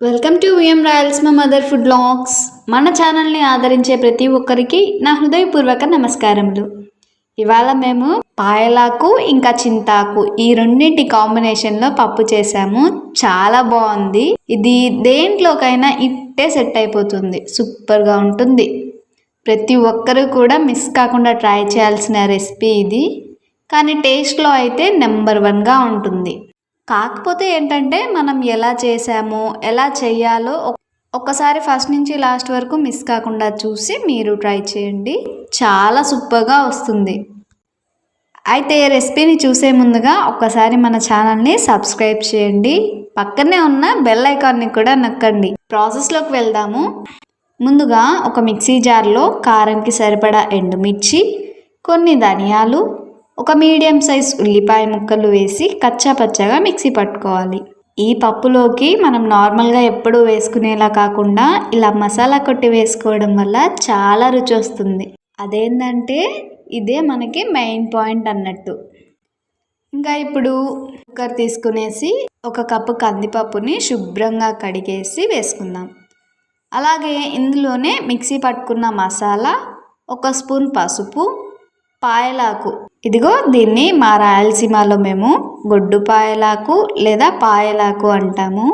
Welcome to V M Royals మా mother food blogs మన ఛానల్ని ఆదరించే ప్రతి ఒక్కరికి నా హృదయపూర్వక నమస్కారములు. ఇవాళ మేము పాయలాకు ఇంకా చింతాకు ఈ రెండింటి కాంబినేషన్లో పప్పు చేసాము. చాలా బాగుంది. ఇది దేంట్లోకైనా ఇట్టే సెట్ అయిపోతుంది. సూపర్గా ఉంటుంది. ప్రతి ఒక్కరూ కూడా మిస్ కాకుండా ట్రై చేయాల్సిన రెసిపీ ఇది. కానీ టేస్ట్లో అయితే నెంబర్ వన్గా ఉంటుంది. కాకపోతే ఏంటంటే మనం ఎలా చేసామో ఎలా చేయాలో ఒక్కసారి ఫస్ట్ నుంచి లాస్ట్ వరకు మిస్ కాకుండా చూసి మీరు ట్రై చేయండి. చాలా సూపర్గా వస్తుంది. అయితే రెసిపీని చూసే ముందుగా ఒక్కసారి మన ఛానల్ని సబ్స్క్రైబ్ చేయండి. పక్కనే ఉన్న బెల్ ఐకాన్ని కూడా నొక్కండి. ప్రాసెస్లోకి వెళ్దాము. ముందుగా ఒక మిక్సీ జార్లో కారంకి సరిపడా ఎండుమిర్చి కొన్ని ధనియాలు ఒక మీడియం సైజ్ ఉల్లిపాయ ముక్కలు వేసి కచ్చా పచ్చగా మిక్సీ పట్టుకోవాలి. ఈ పప్పులోకి మనం నార్మల్గా ఎప్పుడూ వేసుకునేలా కాకుండా ఇలా మసాలా కొట్టి వేసుకోవడం వల్ల చాలా రుచి వస్తుంది. అదేంటంటే ఇదే మనకి మెయిన్ పాయింట్ అన్నట్టు. ఇంకా ఇప్పుడు కుక్కర్ తీసుకునేసి ఒక కప్పు కందిపప్పుని శుభ్రంగా కడిగేసి వేసుకుందాం. అలాగే ఇందులోనే మిక్సీ పట్టుకున్న మసాలా ఒక స్పూన్ పసుపు పాయలాకు. ఇదిగో దీన్ని మా రాయలసీమలో మేము గొడ్డు పాయలాకు లేదా పాయలాకు అంటాము.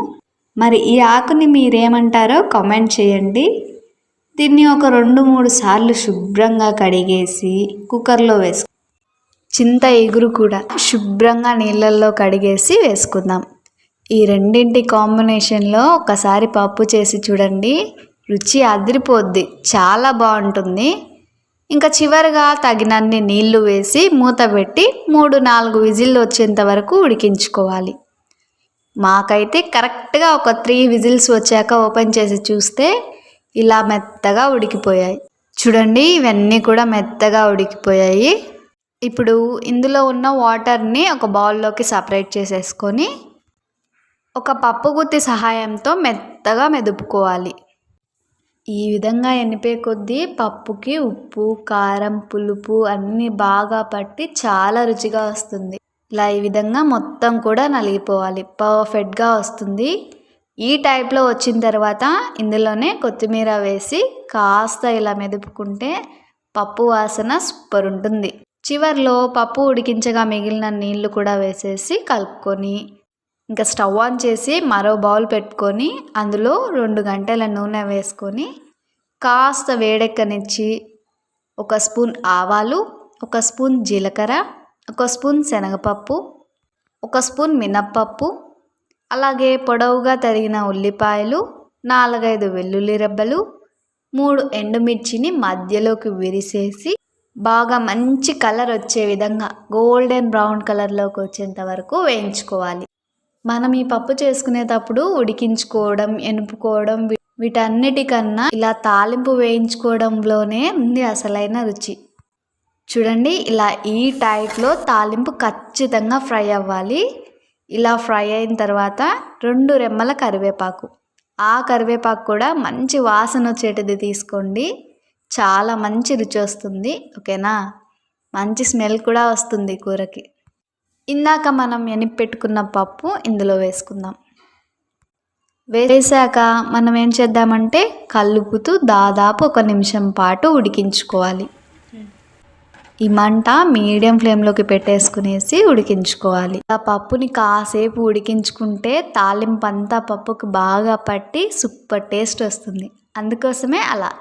మరి ఈ ఆకుని మీరేమంటారో కామెంట్ చేయండి. దీన్ని ఒక రెండు మూడు సార్లు శుభ్రంగా కడిగేసి కుక్కర్లో వేసుకు చింత ఎగురు కూడా శుభ్రంగా నీళ్ళల్లో కడిగేసి వేసుకుందాం. ఈ రెండింటి కాంబినేషన్లో ఒకసారి పప్పు చేసి చూడండి. రుచి అదిరిపోద్ది. చాలా బాగుంటుంది. ఇంకా చివరిగా తగినన్ని నీళ్ళు వేసి మూత పెట్టి మూడు నాలుగు విజిల్లు వచ్చేంత వరకు ఉడికించుకోవాలి. మాకైతే కరెక్ట్గా ఒక త్రీ విజిల్స్ వచ్చాక ఓపెన్ చేసి చూస్తే ఇలా మెత్తగా ఉడికిపోయాయి. చూడండి ఇవన్నీ కూడా మెత్తగా ఉడికిపోయాయి. ఇప్పుడు ఇందులో ఉన్న వాటర్ని ఒక బౌల్లోకి సపరేట్ చేసేసుకొని ఒక పప్పు గుత్తి సహాయంతో మెత్తగా మెదుపుకోవాలి. ఈ విధంగా ఎనిపే కొద్దీ పప్పుకి ఉప్పు కారం పులుపు అన్నీ బాగా పట్టి చాలా రుచిగా వస్తుంది. ఇలా ఈ విధంగా మొత్తం కూడా నలిగిపోవాలి. పర్ఫెక్ట్గా వస్తుంది. ఈ టైప్లో వచ్చిన తర్వాత ఇందులోనే కొత్తిమీర వేసి కాస్త ఇలా మెదుపుకుంటే పప్పు వాసన సూపర్ ఉంటుంది. చివర్లో పప్పు ఉడికించగా మిగిలిన నీళ్ళు కూడా వేసేసి కలుపుకొని ఇంకా స్టవ్ ఆన్ చేసి మరో బౌల్ పెట్టుకొని అందులో రెండు గంటల నూనె వేసుకొని కాస్త వేడెక్కనిచ్చి ఒక స్పూన్ ఆవాలు ఒక స్పూన్ జీలకర్ర ఒక స్పూన్ శనగపప్పు ఒక స్పూన్ మినప్పప్పు అలాగే పొడవుగా తరిగిన ఉల్లిపాయలు నాలుగైదు వెల్లుల్లి రెబ్బలు మూడు ఎండుమిర్చిని మధ్యలోకి విరిసేసి బాగా మంచి కలర్ వచ్చే విధంగా గోల్డెన్ బ్రౌన్ కలర్లోకి వచ్చేంత వరకు వేయించుకోవాలి. మనం ఈ పప్పు చేసుకునేటప్పుడు ఉడికించుకోవడం ఎనుపుకోవడం వీటన్నిటికన్నా ఇలా తాలింపు వేయించుకోవడంలోనే ఉంది అసలైన రుచి. చూడండి ఇలా ఈ టైప్లో తాలింపు ఖచ్చితంగా ఫ్రై అవ్వాలి. ఇలా ఫ్రై అయిన తర్వాత రెండు రెమ్మల కరివేపాకు. ఆ కరివేపాకు కూడా మంచి వాసన వచ్చేటిది తీసుకోండి. చాలా మంచి రుచి వస్తుంది. ఓకేనా? మంచి స్మెల్ కూడా వస్తుంది కూరకి. ఇందాక మనం ఎనిపి పెట్టుకున్న పప్పు ఇందులో వేసుకుందాం. వేసాక మనం ఏం చేద్దామంటే కలుపుతూ దాదాపు ఒక నిమిషం పాటు ఉడికించుకోవాలి. ఈ మంట మీడియం ఫ్లేమ్లోకి పెట్టేసుకునేసి ఉడికించుకోవాలి. ఆ పప్పుని కాసేపు ఉడికించుకుంటే తాలింపు అంతా పప్పుకు బాగా పట్టి సూపర్ టేస్ట్ వస్తుంది. అందుకోసమే అలా.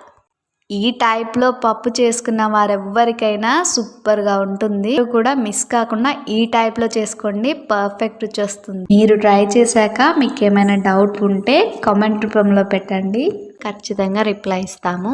ఈ టైప్లో పప్పు చేసుకున్న వారెవ్వరికైనా సూపర్గా ఉంటుంది. కూడా మిస్ కాకుండా ఈ టైప్లో చేసుకోండి పర్ఫెక్ట్ రుచి వస్తుంది. మీరు ట్రై చేశాక మీకు ఏమైనా డౌట్ ఉంటే కామెంట్ రూపంలో పెట్టండి. ఖచ్చితంగా రిప్లై ఇస్తాము.